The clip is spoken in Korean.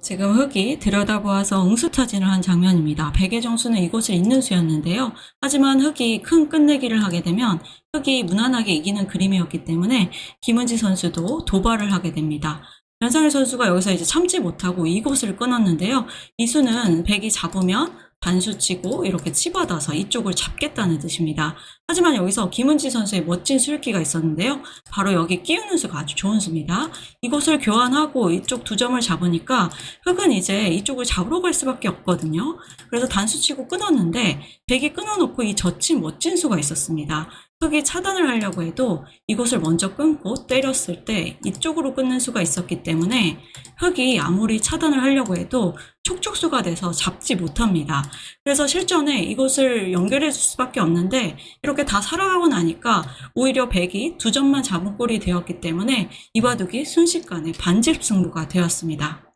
지금 흑이 들여다보아서 응수타진을 한 장면입니다. 백의 정수는 이곳을 잇는 수였는데요. 하지만 흑이 큰 끝내기를 하게 되면 흑이 무난하게 이기는 그림이었기 때문에 김은지 선수도 도발을 하게 됩니다. 변상일 선수가 여기서 이제 참지 못하고 이곳을 끊었는데요. 이수는 백이 잡으면 단수 치고 이렇게 치받아서 이쪽을 잡겠다는 뜻입니다. 하지만 여기서 김은지 선수의 멋진 수익기가 있었는데요. 바로 여기 끼우는 수가 아주 좋은 수입니다. 이곳을 교환하고 이쪽 두 점을 잡으니까 흑은 이제 이쪽을 잡으러 갈 수밖에 없거든요. 그래서 단수 치고 끊었는데 백이 끊어놓고 이 젖힌 멋진 수가 있었습니다. 흑이 차단을 하려고 해도 이곳을 먼저 끊고 때렸을 때 이쪽으로 끊는 수가 있었기 때문에 흑이 아무리 차단을 하려고 해도 촉촉수가 돼서 잡지 못합니다. 그래서 실전에 이것을 연결해 줄 수밖에 없는데 이렇게 다 살아가고 나니까 오히려 백이 두 점만 잡은 꼴이 되었기 때문에 이바둑이 순식간에 반집 승부가 되었습니다.